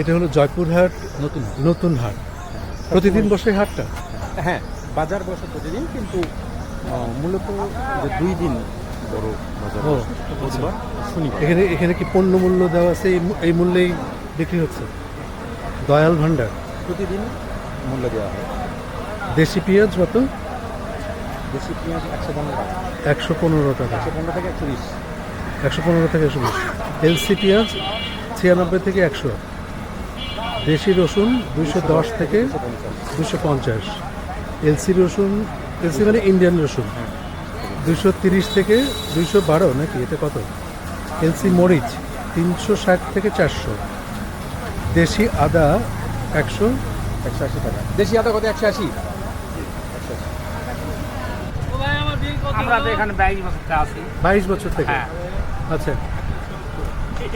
এটা হলো জয়পুরহাট নতুন নতুন হাট। প্রতিদিন বসে হাটটা? হ্যাঁ বাজার বসে প্রতিদিন কিন্তু মূলত যে দুই দিন বড় বাজার বসে, বুধবার শনিবার। এখানে এখানে কি পণ্য মূল্য দেওয়া আছে? এই এই মূল্যেই বিক্রি হচ্ছে? দয়াল ভান্ডার প্রতিদিন মূল্য দেওয়া হয়। দেশি পেঁয়াজ কত? দেশি পেঁয়াজ একশো পনেরো টাকা। একশো পনেরো টাকা। একশো পনেরো থেকে একশো বিশ। একশো পনেরো থেকে একশো বিশ। এলসি পেঁয়াজ ছিয়ানব্বই থেকে একশো। দেশি রসুন দুইশো দশ থেকে দুশো পঞ্চাশ এলসি রসুন এলসি মানে ইন্ডিয়ান রসুন দুশো তিরিশ থেকে দুইশো বারো নাকি এটা কত? এলসি মরিচ তিনশো ষাট থেকে চারশো দেশি আদা একশো। একশো আশি টাকা। দেশি আদা কত? একশো আশি। আমরা তো এখানে বাইশ বছর থেকে আছি। বাইশ বছর থেকে? হ্যাঁ। আচ্ছা।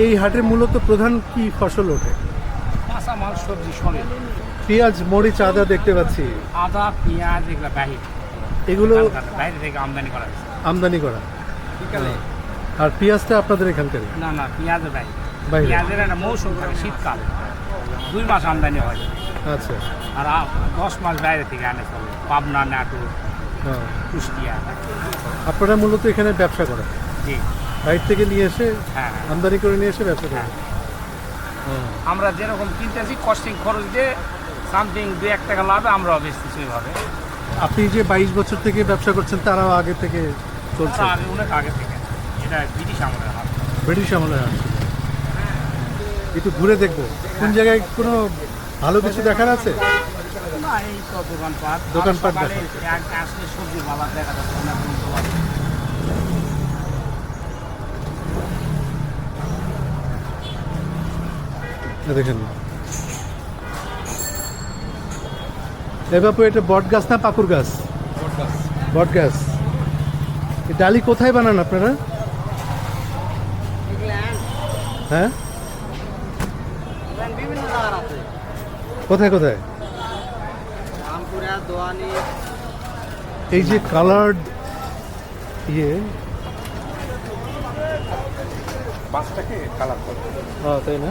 এই হাটে মূলত প্রধান কি ফসল ওঠে? কাঁচা মাল সবজি সবই পেঁয়াজ মরিচ আদা দেখতে পাচ্ছি। আদা পেঁয়াজ এগুলো বাহির এগুলো বাইরে থেকে আমদানি করা হয়েছে। আমদানি করা। আর পেঁয়াজটা আপনাদের এখানকার? না না পেঁয়াজ বাইরে। বাইরে। পেঁয়াজের একটা মৌসুম থাকে শীতকাল। দুই মাস আমদানি হয়। আচ্ছা। আর দশ মাস বাইরে থেকে আনে চলে পাবনা নাটুর হ্যাঁ। কুষ্টিয়া। আপনারা মূলত এখানে ব্যবসা করেন? জি। বাইরে থেকে নিয়ে এসে হ্যাঁ। আমদানি করে নিয়ে এসে ব্যবসা করেন? হ্যাঁ। আমরা যেরকম কিনতেছি কস্টিং খরচ দিয়ে সামথিং দু এক টাকা লাভে আমরাও বেচতেছি ওইভাবে। আপনি যে বাইশ বছর থেকে ব্যবসা করছেন তারাও আগে থেকে চলছে। আগে অনেক আগে থেকে। এটা ব্রিটিশ আমলের হাত ব্রিটিশ আমলে আছে একটু ঘুরে দেখব। কোন জায়গায় কোনো ভালো কিছু দেখার আছে? না এই তো দোকানপাট। দোকানপাট দেখা। আসলে সবজি বাজার দেখা যাচ্ছে না কোনো দোকান। এ দেখেন। এ বাপু এটা বট গাছ না পাকুর গাছ? বট গাছ। এই ডালি কোথায় বানান আপনারা? হ্যাঁ? কোথায় কোথায়? এই যে কালার্ড ইয়ে। মাছটাকে কালার করে। হ্যাঁ তাই না?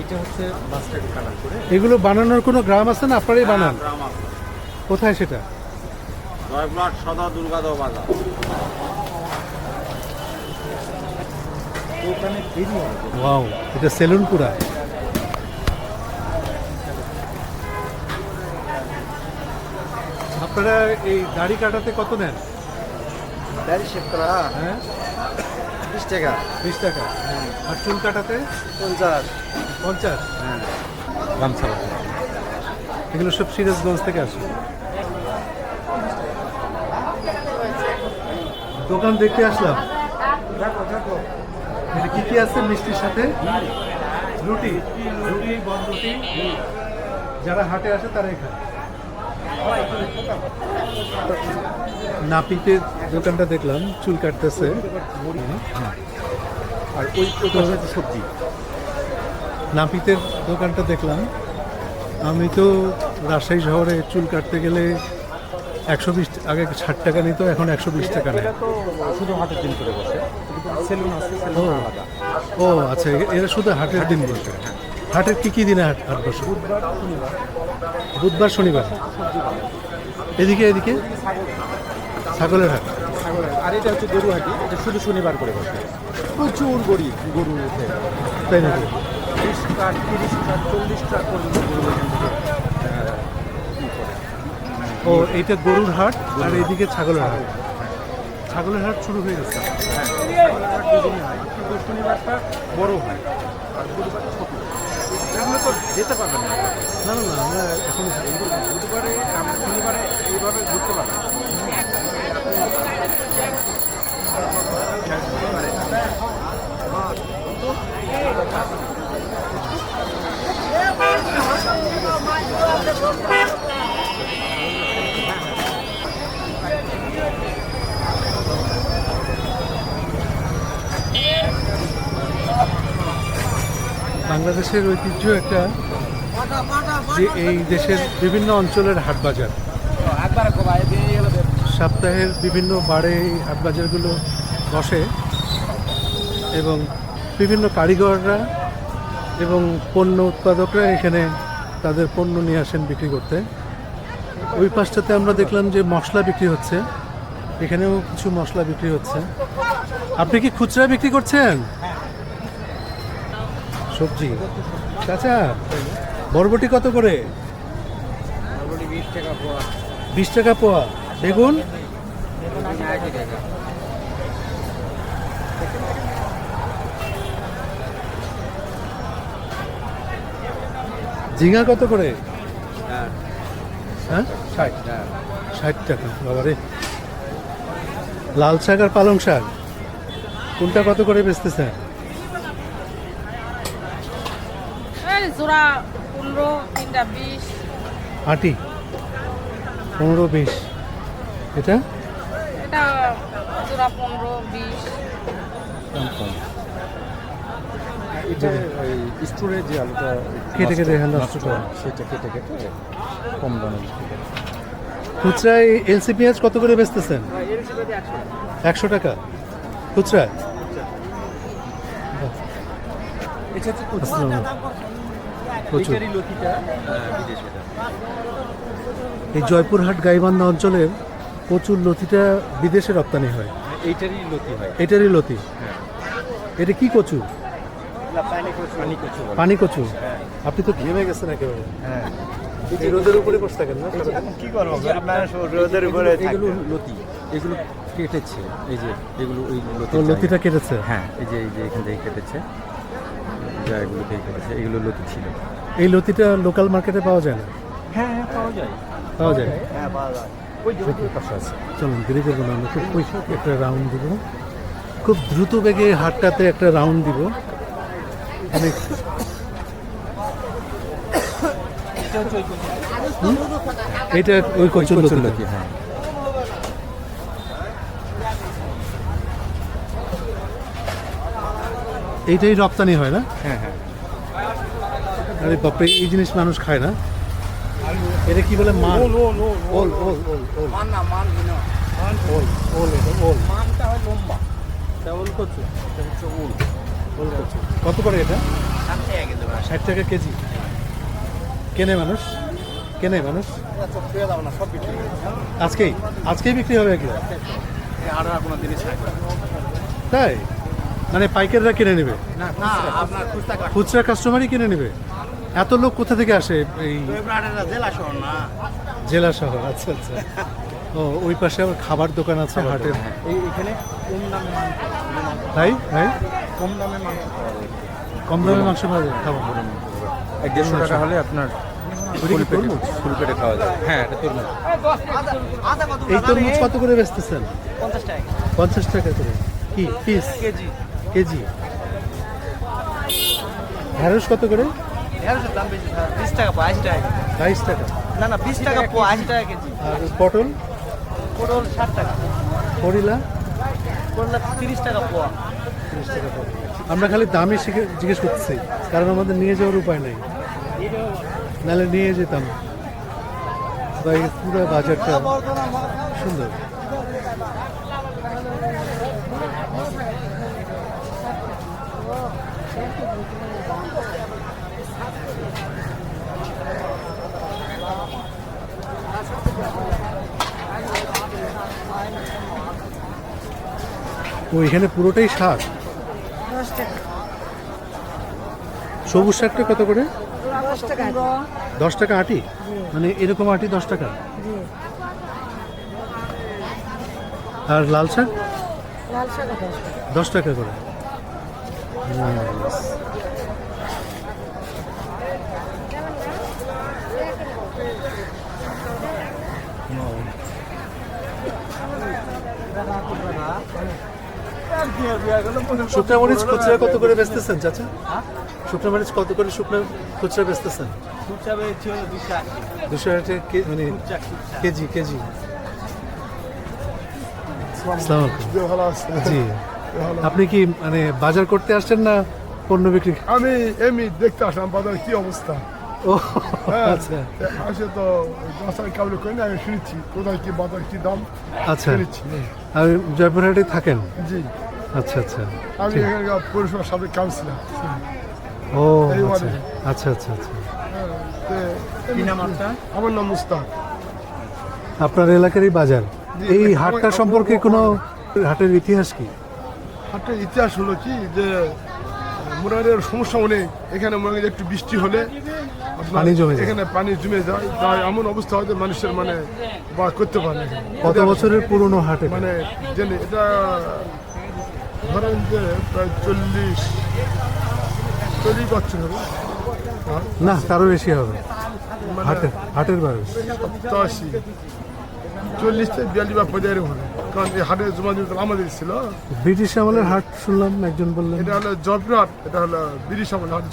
এইটা হচ্ছে কালার করে। এগুলো বানানোর কোনো গ্রাম আছে না? আপনারাই বানান। কোথায় সেটা? জয়পুরহাট সদর দুর্গাদহ বাজার। ওখানে দেরি ওয়াও এটা সেলুন পুরা। আপনারা এই দাড়ি কাটাতে কত নেন? দাড়ি শেভ করা হ্যাঁ। বিশ টাকা। বিশ টাকা। আর চুল কাটাতে? পঞ্চাশ। পঞ্চাশ? গামছা এগুলো সব সিরাজগঞ্জ থেকে আসে। দোকান দেখতে আসলাম। কি কি আছে মিষ্টির সাথে? রুটি। রুটি বন রুটি যারা হাটে আসে তারা এখানে নাপিতের দোকানটা দেখলাম চুল কাটতেছে। আর ওই সবজি। নাপিতের দোকানটা দেখলাম। আমি তো রাজশাহী শহরে চুল কাটতে গেলে একশো বিশ আগে ষাট টাকা নিত এখন একশো বিশ টাকা নেয়। শুধু হাটের দিন করে বসে। ও ও আচ্ছা এরা শুধু হাটের দিন বসে। হাটের কি কি দিনে হাট হাট বসে? বুধবার শনিবার। বুধবার শনিবার? এদিকে এদিকে? ছাগলের হাট। আর এটা হচ্ছে গরু হাটি এটা শুধু শনিবার করে বসে। প্রচুর গরি গরু উঠে তাই নাকি? বিশ ট্রাক তিরিশ ট্রাক চল্লিশ পর্যন্ত গরু এখান থেকে। ও এইটা গরুর হাট আর এইদিকে ছাগলের হাট। ছাগলের হাট শুরু হয়ে গেছে। হ্যাঁ, হাট দুদিনই হয়। কিন্তু শনিবারটা বড় হয় আর বুধবার ছোট। এগুলো তো যেতে পারবে না। না না আমরা এখন বুধবারে আমরা শনিবারে এইভাবে ঘুরতে পারবে বাংলাদেশের ঐতিহ্য একটা যে এই দেশের বিভিন্ন অঞ্চলের হাট বাজার সপ্তাহের বিভিন্ন বারে এই হাট বাজারগুলো বসে এবং বিভিন্ন কারিগররা এবং পণ্য উৎপাদকরা এখানে তাদের পণ্য নিয়ে আসেন বিক্রি করতে। ওই পাশটাতে আমরা দেখলাম যে মশলা বিক্রি হচ্ছে। এখানেও কিছু মশলা বিক্রি হচ্ছে। আপনি কি খুচরা বিক্রি করছেন? সবজি। চাচা বরবটি কত করে? বিশ টাকা পোয়া। বেগুন একই টাকা ঝিঙা কত করে? হ্যাঁ। ষাট ষাট টাকা বাবারে। লাল শাক আর পালং শাক কোনটা কত করে বেচতেছে আটি পনেরো বিশ। এটা? এটা পনেরো বিশ। এটা ওই স্টোরে যে আলুটা কেটে কেটে হ্যাঁ, সেটা কেটে কেটে কম দামে। খুচরায় এলসি পেঁয়াজ কত করে বেচতেছেন? একশো টাকা। খুচরা এটা হচ্ছে কচু। আসসালামু আলাইকুম। প্রচুর। এইটারই লতিটা? বিদেশে এই জয়পুরহাট গাইবান্ধা অঞ্চলের প্রচুর লতিটা বিদেশে রপ্তানি হয়। এইটারই লতি হয়। এটারই লতি? হ্যাঁ। এটা কি কচু? পানি কচু। কচু আপনি তো ঘেমে গেছেন একেবারে। হ্যাঁ। রোদের উপরে বসে থাকেন না? কি করব? রোদের উপরে এগুলো লতি। এগুলো কেটেছে। এই যে এগুলো ওই লতিটা কেটেছে? হ্যাঁ এই যে এই যে এখান থেকে কেটেছে। যা এগুলো থেকে কেটেছে। এগুলো লতি ছিল। এই লতিটা লোকাল মার্কেটে পাওয়া যায় না? হ্যাঁ হ্যাঁ পাওয়া যায়। পাওয়া যায়? হ্যাঁ পাওয়া যায়। ওই যে ওই পাশে আছে। চলুন দেরি করব না আমরা খুব একটা রাউন্ড দিব। খুব দ্রুত বেগে হাটটাতে একটা রাউন্ড দিব? এটা ওই কচুর কচুর লতি লতি হ্যাঁ। এইটাই রপ্তানি হয় না? হ্যাঁ হ্যাঁ। আরে বাপরে এই জিনিস মানুষ খায় না। এটা কি বলে মান? ওল ওল ওল ওল। ওল মান না মান ভিন্ন ওল ওল এটা ওল। মানটা হয় লম্বা। ওল কচু এটা হচ্ছে ওল ওল। কত করে এটা? ষাট টাকা কেজি। কেনে মানুষ? কেনে মানুষ? আজকেই? আজকেই বিক্রি হবে জিনিস তাই? মানে পাইকাররা কিনে নেবে? খুচরা কাস্টমারই কিনে নেবে? এত লোক কোথা থেকে আসে এই জেলা শহর না। জেলা শহর? আচ্ছা আচ্ছা। ও ওই পাশে আবার খাবার দোকান আছে হাটের। হ্যাঁ। তাই? ভাই কম দামে মাংস পাওয়া যায়। কম দামে মাংস পাওয়া যায়? খাবার এক দেড়শো টাকা হলে আপনার ফুল পেটে তরমুজ? ফুল পেটে খাওয়া যায়। হ্যাঁ এটা তরমুজ। এই তরমুজ কত করে বেচতেছেন? পঞ্চাশ টাকা পঞ্চাশ টাকা করে। কি? পিস? কেজি। কত করে? ঢেঁড়সের দাম বেশি বিশ টাকা বাইশ টাকা বাইশ টাকা। না না বিশ টাকা আশি টাকা কেজি। আর পটল? পটল ষাট টাকা। করিলা? করলা তিরিশ টাকা পোয়া আমরা খালি দামই জিজ্ঞেস করতেছি, কারণ আমাদের নিয়ে যাওয়ার উপায় নেই। নাহলে নিয়ে যেতাম। পুরো বাজারটা সুন্দর। ও, এখানে পুরোটাই শাক সবুজ শাকটা কত করে? দশ টাকা আটি। মানে এরকম আটি দশ টাকা? আর লাল শাক? দশ টাকা। করে। Nice. শুকনা মরিচ খুচরা কত করে বেচতেছেন চাচা? শুকনা মরিচ কত করে শুকনা খুচরা বেচতেছেন? দুশো মানে কেজি কেজি। আসসালামু আলাইকুম। জি। আপনি কি মানে বাজার করতে আসছেন না পণ্য বিক্রি? আমি এমনি দেখতে আসলাম বাজার কি অবস্থা? আচ্ছা। আসে তো দশটার কাবলে করে না আমি শুনেছি কোথায় কি বাজার কি দাম আচ্ছা। শুনেছি আর জয়পুরহাটে থাকেন? জি। আচ্ছা আচ্ছা। আমি। এখানকার পৌরসভার সাথে কাউন্সিলার। ও আচ্ছা। আচ্ছা আচ্ছা আচ্ছা। আপনার? আমার নাম মুস্তাক। আপনার এলাকারই বাজার। এই হাটটা সম্পর্কে কোনো হাটের ইতিহাস কি? হাটের ইতিহাস হলো কি যে মুরারের সমস্যা অনেক এখানে মনে একটু বৃষ্টি হলে পানি জমে যায়। এখানে পানি জমে যায় তাই এমন অবস্থা হয় যে মানুষের মানে বা করতে পারে। কত বছরের পুরনো হাটে মানে জেনে এটা ধরেন যে প্রায় চল্লিশ চল্লিশ বছর হবে। না তারও বেশি হবে। মানে হাটের হাটের বয়স। সপ্তাশি। চল্লিশ থেকে বিয়াল্লিশ বা হবে কারণ এই হাটের জমা জমি আমাদের ছিল ব্রিটিশ আমলের হাট শুনলাম একজন বললেন। এটা হলো জবরাট এটা হলো ব্রিটিশ আমল হাট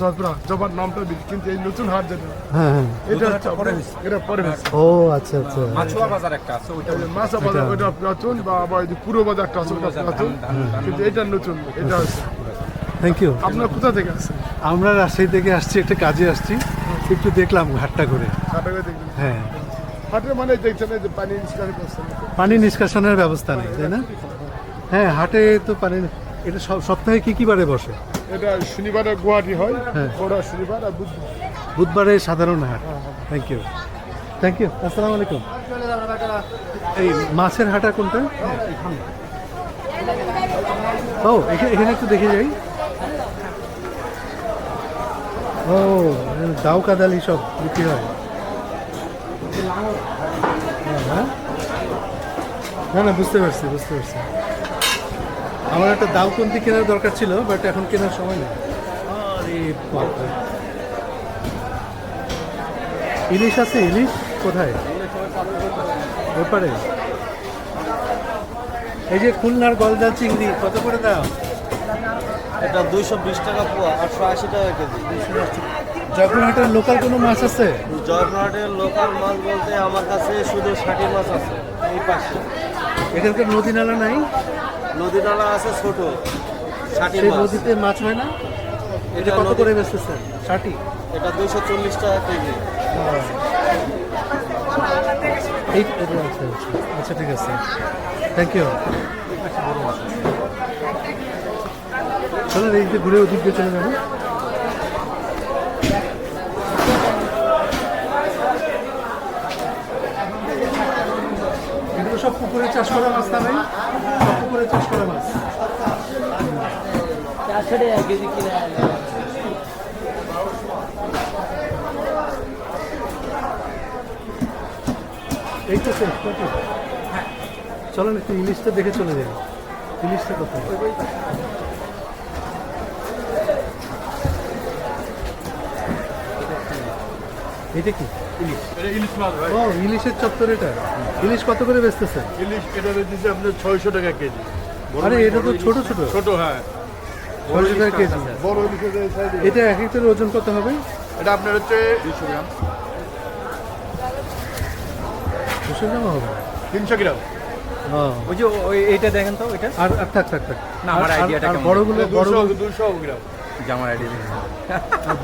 জবার নামটা ব্রিটিশ কিন্তু এই নতুন হাট যেটা হ্যাঁ হ্যাঁ। এটা পরে এটা পরে ও আচ্ছা আচ্ছা। মাছুয়া বাজার একটা আছে ওইটা এই বাজার ওইটা বা আবার এই পুরো বাজার একটা আছে কিন্তু এটা নতুন এটা হচ্ছে থ্যাংক ইউ আপনার কোথা থেকে আসছে আমরা রাজশাহী থেকে আসছি একটা কাজে আসছি একটু দেখলাম ঘাটটা করে হাটে হ্যাঁ। হাটে মানে এই যে পানি নিষ্কাশন করছে। পানি নিষ্কাশনের ব্যবস্থা নেই তাই না? হ্যাঁ হাটে তো পানি এটা সব সপ্তাহে কি কি বারে বসে? এটা শনিবারে গুয়াহাটি হয় হ্যাঁ। ওরা শনিবার আর বুধবার। বুধবারে সাধারণ হাট। থ্যাংক ইউ থ্যাংক ইউ আসসালামু আলাইকুম। এই মাছের হাটা কোনটা? ও এখানে এখানে একটু দেখে যাই। ও দাও কাদালি সব বিক্রি হ্যাঁ। না না বুঝতে পারছি বুঝতে পারছি। আমার একটা দাওকন্তি কেনার দরকার ছিল বাট এখন কেনার সময় নেই। আরে ইলিশ আছে ইলিশ? কোথায়? ব্যাপারে এই যে খুলনার গলদা চিংড়ি কত করে দাম? এটা দুইশো বিশ টাকা পোয়া আটশো আশি টাকা কেজি। জগন্নাথের লোকাল কোনো মাছ আছে? জয়পুরহাটের লোকাল মাছ বলতে আমার কাছে শুধু ষাটি মাছ আছে এই পাশে। এখানকার নদী নালা নাই? নদী নালা আছে ছোট ষাটি নদীতে মাছ হয় না? এটা কত করে বেচতেছেন? ষাটি? এটা দুইশো চল্লিশ টাকা কেজি। এই আচ্ছা আচ্ছা আচ্ছা ঠিক আছে। থ্যাংক ইউ চলেন এই ঘুরে ওদিক দিয়ে চলে যাব এগুলো সব পুকুরে চাষ করা মাছ না ভাই? সব পুকুরে চাষ করা মাছ। এই তো শেষ কত? চলেন একটু ইলিশটা দেখে চলে যাই। ইলিশটা কোথায় এটা কি? ইলিশ এটা ইলিশ মাছ ভাই। ও ইলিশের চত্বর এটা। ইলিশ কত করে বেচতেছে? ইলিশ এটা দিচ্ছে আপনার ছয়শো টাকা কেজি। আরে এটা তো ছোট ছোট। ছোট হ্যাঁ। ছয়শো টাকা কেজি। বড় ইলিশের। এটা এক একটার ওজন কত হবে? এটা আপনার হচ্ছে দুশো গ্রাম। দুশো গ্রাম হবে? তিনশো গ্রাম। ওই যে ওই এইটা দেখেন তো ওইটা? আর আর থাক থাক থাক। না, আমার কেমন? বড়গুলো দুশো গ্রাম। যে আমার আইডিয়া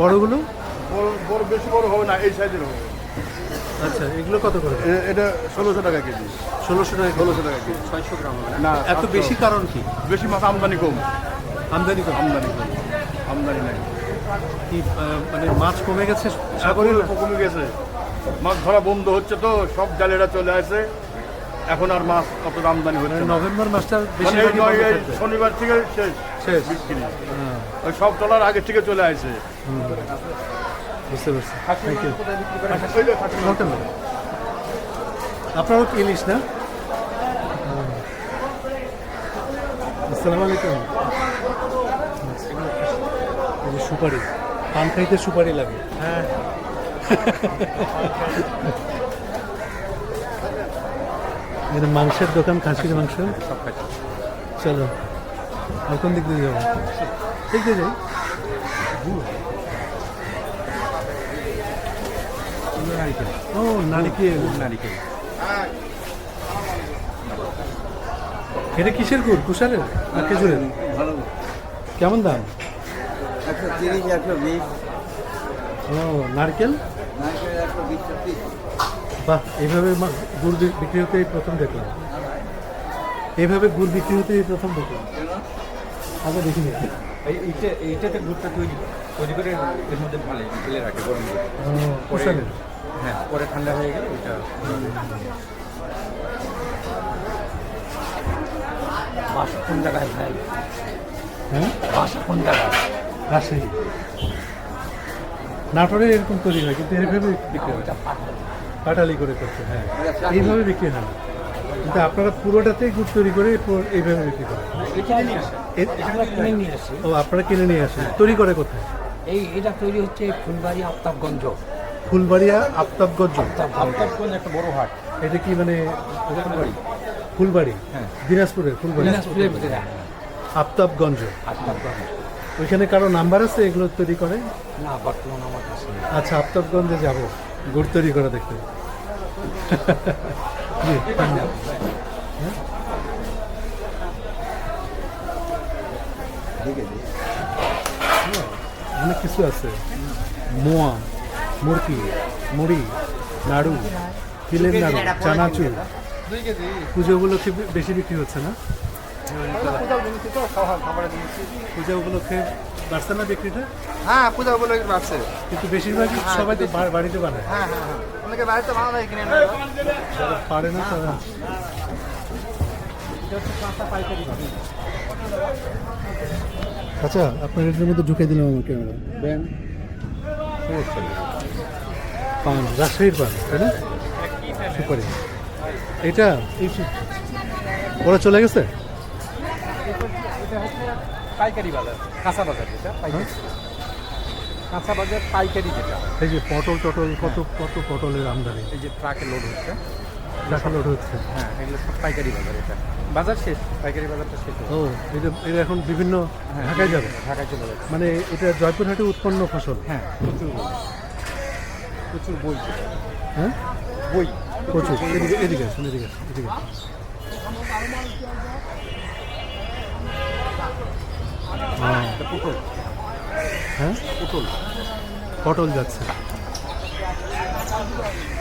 বড়গুলো? বড় বড় বেশি বড় হবে না এই সাইজের হবে। আচ্ছা এগুলো কত করে? এটা ষোলোশো টাকা কেজি। ষোলোশো টাকা ষোলোশো টাকা কেজি। ছয়শো গ্রাম না? এত বেশি কারণ কি? বেশি মাছ আমদানি কম। আমদানি কম? আমদানি কম। আমদানি নাই। কি মানে মাছ কমে গেছে? সাগরে সাগরের কমে গেছে। মাছ ধরা বন্ধ হচ্ছে তো সব জালেরা চলে আসে। এখন আর মাছ অত আমদানি হচ্ছে মানে না। নভেম্বর মাসটা মানে বেশি এই শনিবার থেকে শেষ। শেষ। বিক্রি। হ্যাঁ, ওই সব টলার আগে থেকে চলে আসে। বুঝতে পারছি। Thank you. ওয়েলকাম আপনারও কি ইলিশ না? আসসালামু আলাইকুম। সুপারি। পান খাইতে সুপারি লাগে। হ্যাঁ। এটা মাংসের দোকান খাসির মাংস? চলো। আর কোন দিক দিয়ে যাব? দিক দিয়ে যাই নারিকেল ও নারিকেল। নারিকেল। এটা কিসের গুড়? কুষারের না খেজুরের? ভালো কেমন দাম? একশো তিরিশ একশো বিশ। ও নারকেল? একশো বিশ বাহ এইভাবে গুড় বিক্রি হতে প্রথম দেখলাম। এইভাবে গুড় বিক্রি হতে প্রথম দেখলাম। আগে দেখিনি। এই এইটা এইটাতে গুড়টা তৈরি তৈরি করে এর মধ্যে ভালো ফেলে রাখে গরম করে। হ্যাঁ পরে ঠান্ডা হয়ে গেলে ওইটা বাসা কোন জায়গায় ভাই? হ্যাঁ? বাসা কোন জায়গায়? রাজশাহী। নাটোরে এরকম তৈরি হয় কিন্তু এইভাবে বিক্রি হয়। পাটালি করে করতে হ্যাঁ। এইভাবে বিক্রি হয়। কিন্তু আপনারা পুরোটাতেই গুড় তৈরি করে এইভাবে বিক্রি করেন। ও আপনারা কিনে নিয়ে আসেন। তৈরি করে কোথায়? এই এটা তৈরি হচ্ছে ফুলবাড়ি আফতাবগঞ্জ। ফুলবাড়িয়া আফতাবগঞ্জ আফতাবগঞ্জ একটা বড় হাট। এটা কি মানে ফুলবাড়ি। হ্যাঁ। দিনাজপুরের ফুলবাড়ি। আফতাবগঞ্জ আফতাবগঞ্জ ওইখানে কারও নাম্বার আছে এগুলো তৈরি করে? না বর্তমান আমার কাছে আচ্ছা আফতাবগঞ্জে যাব। গুড় তৈরি করে দেখতে। হ্যাঁ? হ্যাঁ, অনেক কিছু আছে। মোয়া। মুরকি মুড়ি নাড়ু তিলের নাড়ু চানাচুর। পুজো উপলক্ষে বেশি বিক্রি হচ্ছে না? পূজা উপলক্ষে বাড়ছে না বিক্রিটা? হ্যাঁ পূজা বলে বাড়ছে। কিন্তু বেশিরভাগই সবাই তো বাড়িতে বানায়। হ্যাঁ হ্যাঁ হ্যাঁ। অনেকে বাড়িতে কিনে যারা পারে না তারা আচ্ছা আপনার এটার মধ্যে ঢুকে দিলাম আমার ক্যামেরা। দেন। পান রাজশাহীর পান তাই না? সুপারি। এটা এই ওরা চলে গেছে? পাইকারি বাজার কাঁচা বাজার যেটা কাঁচা বাজার পাইকারি যেটা। এই যে পটল টটল কত কত পটলের আমদানি? এই যে ট্রাকে লোড হচ্ছে। দেখা লোড হচ্ছে। হ্যাঁ এগুলো সব পাইকারি বাজার এটা। বাজার শেষ পাইকারি বাজারটা শেষ ও এটা এটা এখন বিভিন্ন হ্যাঁ, ঢাকায় যাবে। ঢাকায় চলে যাচ্ছে মানে এটা জয়পুরহাটে উৎপন্ন ফসল? হ্যাঁ প্রচুর বই। প্রচুর বই। হ্যাঁ? বই। প্রচুর। এদিকে এদিকে আসুন এদিকে আসুন এদিকে হ্যাঁ এটা পটল হ্যাঁ? পটল পটল যাচ্ছে।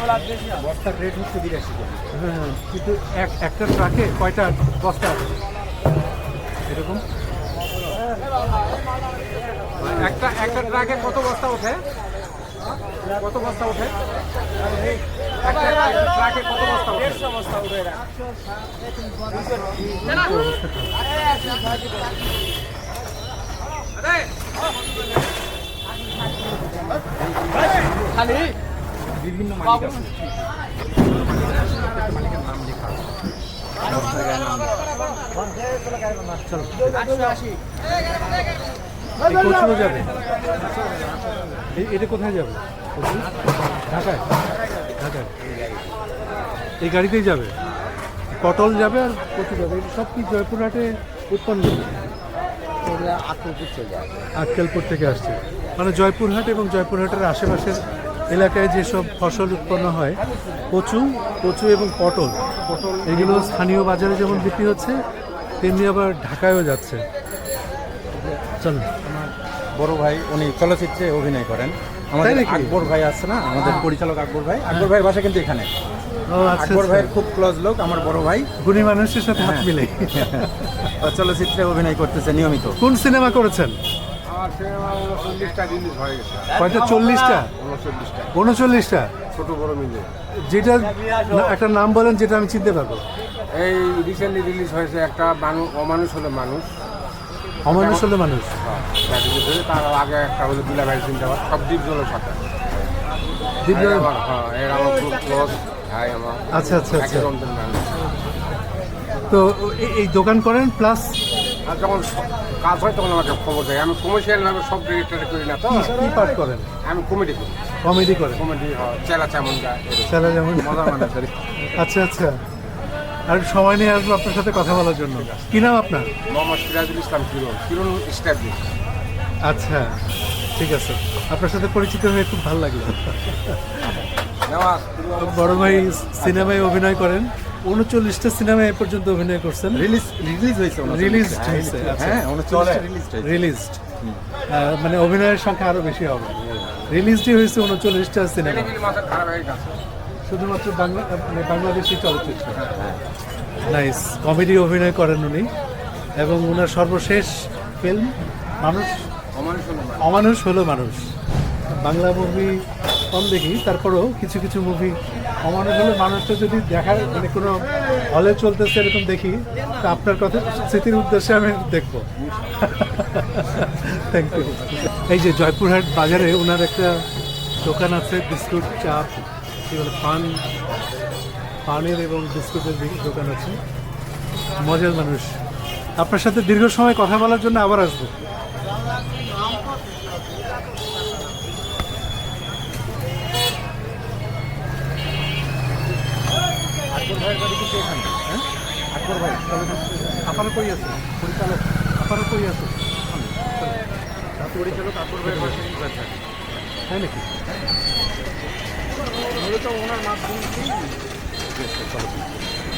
বস্তার রেট হচ্ছে বিরাশি হ্যাঁ। কিন্তু এক একটা ট্রাকে কয়টা বস্তা এরকম? একটা একটা ট্রাকে কত বস্তা ওঠে? কত বস্তা ওঠে? একটা ট্রাকে কত বস্তা ওঠে? বস্তা উঠে বিভিন্ন মালিক আছে। মালিকের নাম লেখা যাবে? এটা কোথায় যাবে? ঢাকায়? ঢাকায়? এই গাড়িতেই যাবে? পটল যাবে আর কচু যাবে? এটা সব কি জয়পুরহাটে উৎপন্ন। আক্কেলপুর থেকে আসছে। মানে জয়পুরহাট এবং জয়পুরহাটের আশেপাশের এলাকায় যেসব ফসল উৎপন্ন হয় কচু কচু এবং পটল এগুলো স্থানীয় বাজারে যেমন বিক্রি হচ্ছে তেমনি আবার ঢাকায়ও যাচ্ছে। চলুন। বড় ভাই উনি চলচ্চিত্রে অভিনয় করেন। আমাদের? আকবর ভাই আছে না? আমাদের পরিচালক আকবর ভাই। আকবর ভাইয়ের বাসা কিন্তু এখানে। আচ্ছা আকবর আচ্ছা। ভাইয়ের খুব ক্লোজ লোক আমার বড় ভাই। গুণী মানুষের সাথে হাত হ্যাঁ। মিলে। চলচ্চিত্রে অভিনয় করতেছে নিয়মিত। কোন সিনেমা করেছেন? আমার সিনেমা উনচল্লিশটা রিলিজ হয়ে গেছে। কয়টা? চল্লিশটা উনচল্লিশটা। উনচল্লিশটা? ছোট বড় মিলে যেটা একটা নাম বলেন যেটা আমি চিনতে পারব। এই রিসেন্টলি রিলিজ হয়েছে একটা মানুষ অমানুষ হলো মানুষ। অমানুষ হলে মানুষ। হ্যাঁ। তার আগে একটা হলো দুলাভাই জিন্দাবাদ সব দ্বীপ জলের সাথে। হ্যাঁ এর আমার খুব ক্লোজ ভাই আমার। আচ্ছা আচ্ছা আচ্ছা। তো এই দোকান করেন প্লাস আর যখন কাজ হয় তখন আমাকে খবর দেয়। আমি কমার্শিয়াল ভাবে সব ডিরেক্টর করি না তো। কি পাঠ করেন? আমি কমেডি করি। কমেডি করেন? কমেডি চেলা চামন যায় স্যালা যেমন মজার মানুষ আর আচ্ছা আচ্ছা। আর সময় নিয়ে আসব আপনার সাথে কথা বলার জন্য। কি নাম আপনার? মোহাম্মদ সিরাজুল ইসলাম কিরণ। কিরণ স্ট্যাবলিশ আচ্ছা ঠিক আছে। আপনার সাথে পরিচিত হয়ে খুব ভালো লাগল। বড় ভাই সিনেমায় অভিনয় করেন। উনচল্লিশটা সিনেমায় এ পর্যন্ত অভিনয় করছেন। রিলিজ রিলিজ হয়েছে রিলিজ হয়েছে হ্যাঁ রিলিজ রিলিজড মানে অভিনয়ের সংখ্যা আরও বেশি হবে। রিলিজটি হয়েছে উনচল্লিশটা সিনেমা। শুধুমাত্র বাংলা মানে বাংলাদেশি চলচ্চিত্র। নাইস কমেডি অভিনয় করেন উনি। এবং ওনার সর্বশেষ ফিল্ম মানুষ? অমানুষ হলো মানুষ। বাংলা মুভি কম দেখি, তারপরেও কিছু কিছু মুভি অমানুষ হলে মানুষটা যদি দেখার মানে কোনো হলে চলতেছে এরকম দেখি, তা আপনার কথা, স্মৃতির উদ্দেশ্যে আমি দেখব। থ্যাংক ইউ এই যে জয়পুরহাট বাজারে ওনার একটা দোকান আছে, বিস্কুট চাপ, কি বলে, পান, পানের এবং বিস্কুটের দোকান আছে। মজার মানুষ। আপনার সাথে দীর্ঘ সময় কথা বলার জন্য আবার আসব। আপনার কই আছে? পরিচালক আপনার কই আছে? পরিচালক আপনার ভাইয়ের বাসায় তাই নাকি? মূলত ওনার মাধ্যমে